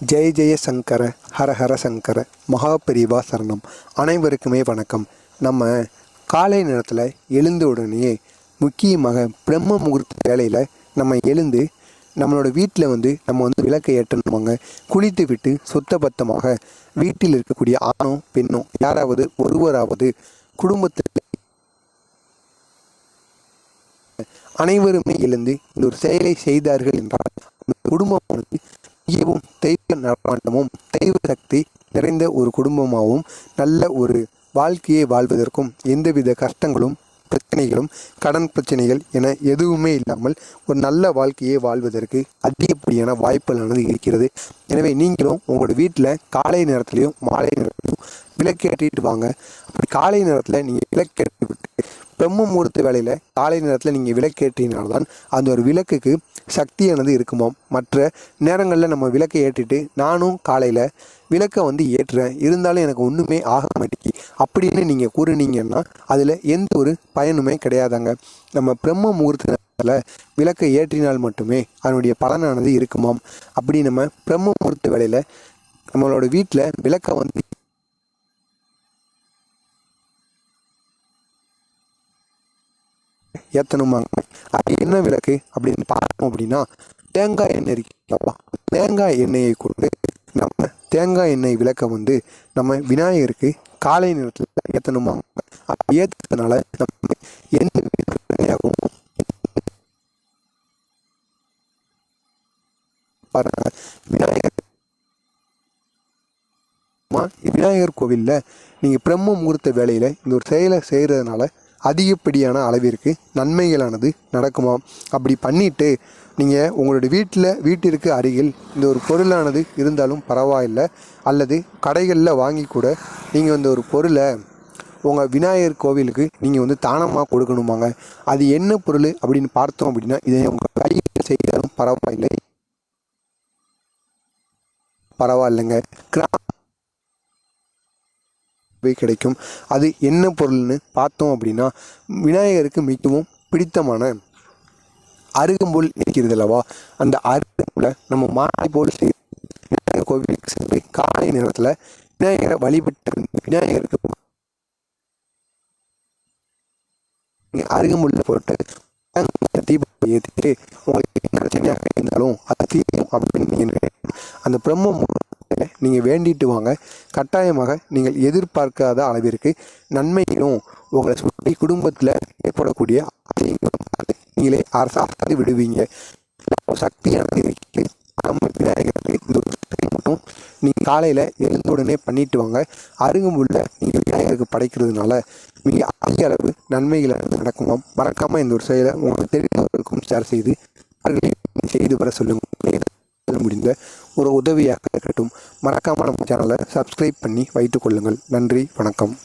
ஜெய ஜெய சங்கர ஹர ஹர சங்கர மகாபெரிவா சரணம். அனைவருக்குமே வணக்கம். நம்ம காலை நேரத்தில் எழுந்த உடனேயே முக்கியமாக பிரம்ம முகூர்த்த வேலையில் நம்ம எழுந்து நம்மளோட வீட்டில் வந்து நம்ம வந்து விளக்கை ஏற்றணுமாங்க. குளித்து விட்டு சுத்தபத்தமாக வீட்டில் இருக்கக்கூடிய ஆணும் பெண்ணும் யாராவது ஒருவராவது குடும்பத்தில் அனைவருமே எழுந்து இந்த ஒரு செயலை செய்தார்கள் என்றால் அந்த வந்து மிகவும் தெய்வ நடமாட்டமும் தெய்வ சக்தி நிறைந்த ஒரு குடும்பமாகவும் நல்ல ஒரு வாழ்க்கையை வாழ்வதற்கும் எந்தவித கஷ்டங்களும் பிரச்சனைகளும் கடன் பிரச்சனைகள் என எதுவுமே இல்லாமல் ஒரு நல்ல வாழ்க்கையை வாழ்வதற்கு அதிகப்படியான வாய்ப்புகளானது இருக்கிறது. எனவே நீங்களும் உங்களோட வீட்டில் காலை நேரத்துலையும் மாலை நேரத்திலையும் விளக்கேற்றிட்டு வாங்க. அப்படி காலை நேரத்தில் நீங்கள் விளக்கேற்றி விட்டு பிரம்ம முகூர்த்த வேலையில் காலை நேரத்தில் நீங்கள் விளக்கேற்றினால்தான் அந்த ஒரு விளக்குக்கு சக்தியானது இருக்குமாம். மற்ற நேரங்களில் நம்ம விளக்கை ஏற்றிட்டு நானும் காலையில் விளக்கை வந்து ஏற்றுறேன். இருந்தாலும் எனக்கு ஒன்றுமே ஆக மாட்டேங்கி அப்படின்னு நீங்கள் கூறினீங்கன்னா அதில் எந்த ஒரு பயனுமே கிடையாதாங்க. நம்ம பிரம்ம முகூர்த்த நேரத்தில் விளக்கை ஏற்றினால் மட்டுமே அதனுடைய பலனானது இருக்குமாம். அப்படி நம்ம பிரம்ம முகூர்த்த வேலையில் நம்மளோட வீட்டில் விளக்கை வந்து ஏற்றணுமாங்க அது என்ன விளக்கு அப்படின்னு பார்த்தோம் அப்படின்னா தேங்காய் எண்ணெய் இருக்கா தேங்காய் எண்ணெயை கொண்டு நம்ம தேங்காய் எண்ணெய் விளக்கை வந்து நம்ம விநாயகருக்கு காலை நேரத்தில் ஏற்றணுமா அப்படி ஏற்றுறதுனால நம்ம எந்த வித பாருங்க விநாயகர் அம்மா, விநாயகர் கோவிலில் நீங்கள் பிரம்ம முகூர்த்த வேலையில் இந்த ஒரு செயலை செய்கிறதுனால அதிகப்படியான அளவிற்கு நன்மைகளானது நடக்குமாம் அப்படி பண்ணிட்டு நீங்கள் உங்களுடைய வீட்டில் வீட்டிற்கு அருகில் இந்த ஒரு பொருளானது இருந்தாலும் பரவாயில்லை. அல்லது கடைகளில் வாங்கி கூட நீங்கள் இந்த ஒரு பொருளை உங்கள் விநாயகர் கோவிலுக்கு நீங்கள் வந்து தானமாக கொடுக்கணுமாங்க? அது என்ன பொருள் அப்படின்னு பார்த்தோம் அப்படின்னா இதை உங்கள் கையில் செய்தாலும் பரவாயில்லை. பரவாயில்லைங்க. கிராம போய் கிடைக்கும். அது என்ன பொருள்னு பார்த்தோம் அப்படின்னா விநாயகருக்கு மிகவும் பிடித்தமான அருகம்புல் இருக்கிறது அல்லவா அந்த அருகம்புல நம்ம மாலை போல் செய்து விநாயகர் கோவிலுக்கு சென்று காலை நேரத்தில் விநாயகரை வழிபட்டு விநாயகருக்கு அருகம்புல்ல போட்டு தீபத்தை ஏற்றிட்டு உங்களுக்கு என்ன பிரச்சனையாக இருந்தாலும் அது தீரும் அப்படின்னு அந்த பிரம்ம முகூர்த்தத்துல நீங்கள் வேண்டிட்டு வாங்க. கட்டாயமாக நீங்கள் எதிர்பார்க்காத அளவிற்கு நன்மையிலும் உங்களை சுற்றி குடும்பத்தில் ஏற்படக்கூடிய அதிகங்களும் நீங்களே அரசு விடுவீங்க. சக்தியானது இந்த ஒரு மட்டும் நீங்கள் காலையில் எழுந்த உடனே பண்ணிட்டு வாங்க. அருகம்புல்ல நீங்கள் விநாயகருக்கு படைக்கிறதுனால மிக அதிக அளவு நன்மைகள் நடக்குமாம். மறக்காமல் இந்த ஒரு செயலை உங்களுக்கு தெரிந்தவர்களுக்கும் ஷேர் செய்து அவர்களையும் செய்து வர சொல்லுங்கள். முடிந்த ஒரு உதவியாக இருக்கட்டும். மறக்காமல் நம்ம சேனலை சப்ஸ்கிரைப் பண்ணி வைத்துக் கொள்ளுங்கள். நன்றி வணக்கம்.